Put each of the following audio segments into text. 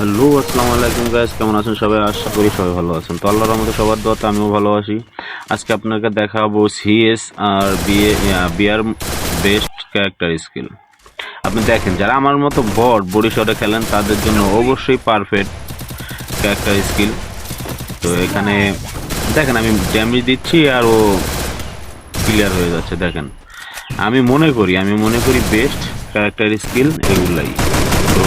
Hello, আসসালামু আলাইকুম guys কেমন আছেন সবাই? আশা করি সবাই ভালো আছেন। তো আল্লাহর রহমতে সবার দোয়াতে আমিও ভালো আছি। আজকে আপনাকে দেখাবো সিএস আর BA BR best character skill আপনি দেখেন, যারা আমার মতো বট বড়িশরে খেলেন, তাদের জন্য অবশ্যই পারফেক্ট ক্যারেক্টার স্কিল তো এখানে, দেখেন, আমি ড্যামেজ দিচ্ছি আর ও ক্লিয়ার হয়ে যাচ্ছে, দেখেন। আমি মনে করি, আমি মনে করি বেস্ট ক্যারেক্টার স্কিল এগুলাই। তো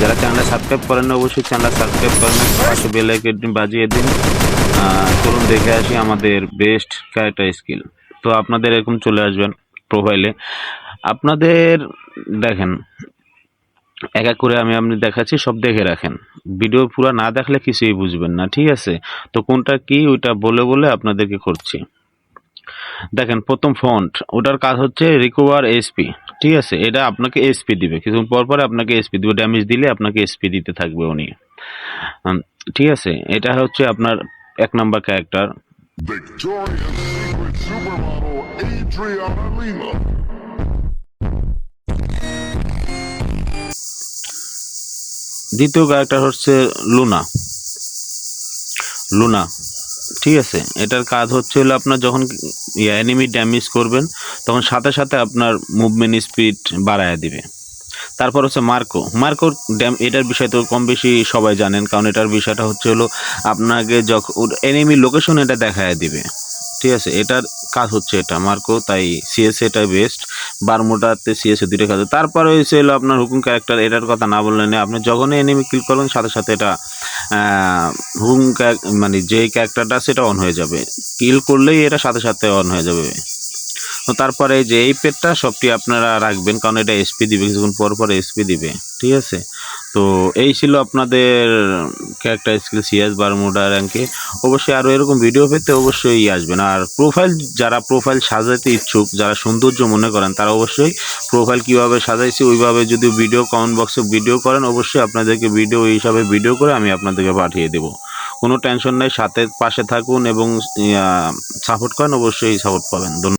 যারা চ্যানেল সাবস্ক্রাইব করেন না, অবশ্যই চ্যানেল সাবস্ক্রাইব করেন, পাশে বেল আইকনটি বাজিয়ে দিন। চলুন দেখে আসি আমাদের বেস্ট ক্যারেক্টার স্কিল তো আপনাদের এরকম চলে আসবেন প্রোফাইলে আপনাদের, দেখেন, এক এক করে আমি আপনি দেখাচ্ছি, সব দেখে রাখেন। ভিডিও পুরো না দেখলে কিছুই বুঝবেন না, ঠিক আছে? তো কোনটা কি, ওইটা বলে বলে আপনাদেরকে করছি। দেখেন প্রথম ফন্ট ওটার কাজ হচ্ছে রিকভার এসপি ঠিক আছে? এটা আপনাকে এসপি দিবে। কিছুক্ষণ পর পরে আপনাকে এসপি দিবে। ড্যামেজ দিলে আপনাকে এসপি দিতে থাকবে উনি। ঠিক আছে? এটা হচ্ছে আপনার এক নাম্বার ক্যারেক্টার. দ্বিতীয় ক্যারেক্টার হচ্ছে লুনা লুনা ঠিক আছে, এটার কাজ হচ্ছে হলো আপনার যখন এনিমি ড্যামেজ করবেন, তখন সাথে সাথে আপনার মুভমেন্ট স্পিড বাড়ায় দিবে। তারপর হচ্ছে মার্কো মার্কোর ড্যাম এটার বিষয় তো কম বেশি সবাই জানেন, কারণ এটার বিষয়টা হচ্ছে হলো আপনাকে যখন এনিমি লোকেশন এটা দেখায় দিবে। ঠিক আছে, এটার কাজ হচ্ছে এটা মার্কো তাই সিএস এটাই বেস্ট বারমোটাতে সিএস দুইটা কাজ। তারপরে হয়েছে হলো আপনার হুকুম ক্যারেক্টার এটার কথা না বললে না আপনি যখনই এনিমি ক্লিক করবেন, সাথে সাথে এটা ক্যারেক- মানে যে ক্যারেক্টারটা সেটা অন হয়ে যাবে। কিল করলেই এটা সাথে সাথে অন হয়ে যাবে। তো তারপরে এই যে এই পেটটা সবটি আপনারা রাখবেন, কারণ এটা এসপি দিবে, কিছুক্ষণ পর পর এসপি দিবে, ঠিক আছে? তো এই ছিল আপনাদের ক্যারেক্টার স্কিল সিএস বারমুডা র্যাঙ্কে অবশ্যই আরও এরকম ভিডিও পেতে অবশ্যই আসবেন। আর প্রোফাইল যারা প্রোফাইল সাজাতে ইচ্ছুক, যারা সৌন্দর্য মনে করেন, তারা অবশ্যই প্রোফাইল কীভাবে সাজাইছি, ওইভাবে যদি ভিডিও কমেন্ট বক্সে ভিডিও করেন, অবশ্যই আপনাদেরকে ভিডিও এই হিসাবে ভিডিও করে আমি আপনাদেরকে পাঠিয়ে দেবো। কোনো টেনশন নেই, সাথে, পাশে থাকুন এবং সাপোর্ট করেন, অবশ্যই সাপোর্ট পাবেন। ধন্যবাদ।